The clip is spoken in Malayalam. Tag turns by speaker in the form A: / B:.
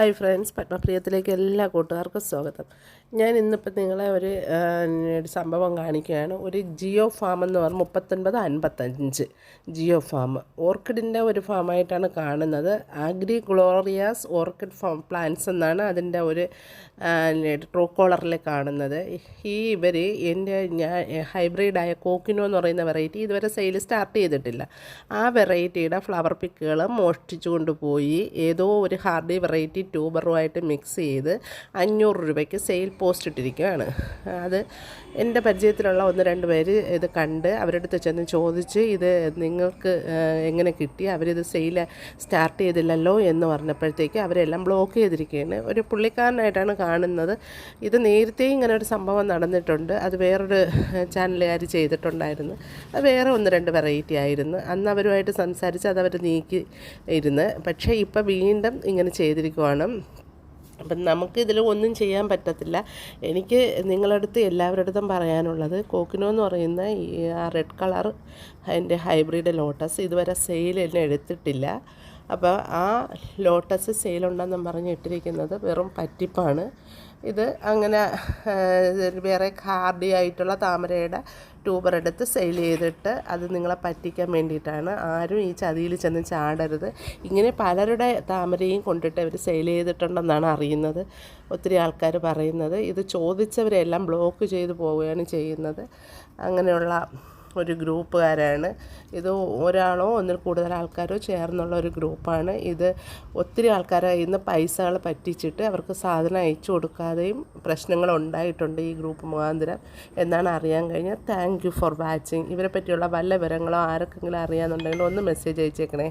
A: ഹായ് ഫ്രണ്ട്സ് പത്മപ്രിയത്തിലേക്ക് എല്ലാ കൂട്ടുകാർക്കും സ്വാഗതം. ഞാൻ ഇന്നിപ്പോൾ നിങ്ങളെ ഒരു സംഭവം കാണിക്കുകയാണ്. ഒരു ജിയോ ഫാം എന്ന് പറഞ്ഞാൽ മുപ്പത്തൊൻപത് അൻപത്തഞ്ച് ജിയോ ഫാം. ഓർക്കിഡിന്റെ ഒരു ഫാമായിട്ടാണ് കാണുന്നത്. Agri glorias orchid farm plants എന്നാണ് അതിന്റെ ഒരു ട്രൂ കോളറിൽ കാണുന്നത്. ഈ ഇവർ എന്റെ ഞാൻ ഹൈബ്രിഡായ കോക്കിനോ എന്ന് പറയുന്ന വെറൈറ്റി ഇതുവരെ സെയിൽ സ്റ്റാർട്ട് ചെയ്തിട്ടില്ല. ആ വെറൈറ്റിയുടെ ഫ്ലവർ പിക്കുകൾ മോഷ്ടിച്ചു കൊണ്ടുപോയി. ഏതോ ഒരു ഹാർഡി വെറൈറ്റി ട്യൂബറുമായിട്ട് മിക്സ് ചെയ്ത് അഞ്ഞൂറ് രൂപയ്ക്ക് സെയിൽ പോസ്റ്റ് ഇട്ടിരിക്കുകയാണ്. അത് എന്റെ പരിചയത്തിലുള്ള ഒന്ന് രണ്ട് പേര് ഇത് കണ്ട് അവരുടെ അടുത്ത് ചെന്ന് ചോദിച്ച് ഇത് നിങ്ങൾക്ക് എങ്ങനെ കിട്ടി? അവരിത് സെയിൽ സ്റ്റാർട്ട് ചെയ്തില്ലല്ലോ എന്ന് പറഞ്ഞപ്പോഴത്തേക്ക് അവരെല്ലാം ബ്ലോക്ക് ചെയ്തിരിക്കുകയാണ്. ഒരു പുള്ളിക്കാരനായിട്ടാണ് കാണുന്നത്. ഇത് നേരത്തെ ഇങ്ങനെ ഒരു സംഭവം നടന്നിട്ടുണ്ട്. അത് വേറൊരു ചാനലുകാർ ചെയ്തിട്ടുണ്ടായിരുന്നു. അത് വേറെ ഒന്ന് രണ്ട് വെറൈറ്റി ആയിരുന്നു. അന്ന് അവരുമായിട്ട് സംസാരിച്ച് അത് അവർ നീക്കി ഇരുന്ന്. പക്ഷേ ഇപ്പം വീണ്ടും ഇങ്ങനെ ചെയ്തിരിക്കുവാണ്. അപ്പം നമുക്ക് ഇതിൽ ഒന്നും ചെയ്യാൻ പറ്റത്തില്ല. എനിക്ക് നിങ്ങളടുത്ത് എല്ലാവരുടെ അടുത്തും പറയാനുള്ളത് കോക്കിനോ എന്ന് പറയുന്ന ഈ ആ റെഡ് കളർ അതിന്റെ ഹൈബ്രിഡ് ലോട്ടസ് ഇതുവരെ സെയിൽ എന്നെ എടുത്തിട്ടില്ല. അപ്പോൾ ആ ലോട്ടസ് സെയിലുണ്ടെന്നും പറഞ്ഞ് ഇട്ടിരിക്കുന്നത് വെറും പറ്റിപ്പാണ്. ഇത് അങ്ങനെ വേറെ ഹാർഡി ആയിട്ടുള്ള താമരയുടെ ട്യൂബർ എടുത്ത് സെയിൽ ചെയ്തിട്ട് അത് നിങ്ങളെ പറ്റിക്കാൻ വേണ്ടിയിട്ടാണ്. ആരും ഈ ചതിയിൽ ചെന്ന് ചാടരുത്. ഇങ്ങനെ പലരുടെ താമരയും കൊണ്ടിട്ട് അവർ സെയിൽ ചെയ്തിട്ടുണ്ടെന്നാണ് അറിയുന്നത്. ഒത്തിരി ആൾക്കാർ പറയുന്നത്. ഇത് ചോദിച്ചവരെല്ലാം ബ്ലോക്ക് ചെയ്ത് പോവുകയാണ് ചെയ്യുന്നത്. അങ്ങനെയുള്ള ഒരു ഗ്രൂപ്പുകാരാണ്. ഇത് ഒരാളോ ഒന്നിൽ കൂടുതൽ ആൾക്കാരോ ചേർന്നുള്ള ഒരു ഗ്രൂപ്പാണ്. ഇത് ഒത്തിരി ആൾക്കാരെ ഇന്ന് പൈസകൾ പറ്റിച്ചിട്ട് അവർക്ക് സാധനം അയച്ചു കൊടുക്കാതെയും പ്രശ്നങ്ങൾ ഉണ്ടായിട്ടുണ്ട് ഈ ഗ്രൂപ്പ് മുഖാന്തരം എന്നാണ് അറിയാൻ കഴിഞ്ഞത്. താങ്ക് ഫോർ വാച്ചിങ് ഇവരെ പറ്റിയുള്ള വല്ല വിവരങ്ങളോ ആർക്കെങ്കിലും അറിയാമെന്നുണ്ടെങ്കിൽ ഒന്ന് മെസ്സേജ് അയച്ചേക്കണേ.